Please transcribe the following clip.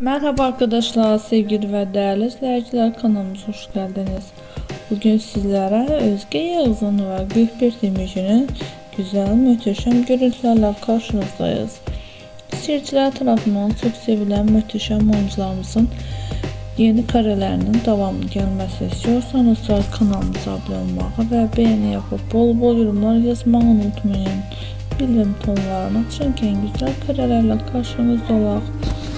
Merhaba arkadaşlar, sevgili ve değerli izleyiciler kanalımıza hoş geldiniz. Bugün sizlere Özge Yağız'ın ve Gülbir Demirci'nin güzel, müteşem görüntülerle karşınızdayız. Seyirciler tarafından çok sevilen müteşem oyuncularımızın yeni karelerinin devamlı gelmesi istiyorsanız kanalımıza abone olmayı ve beğeni yapıp bol bol yorumlar yazmayı unutmayın. Bildirim tonlarını açarken güzel karelerle karşınızda olaq.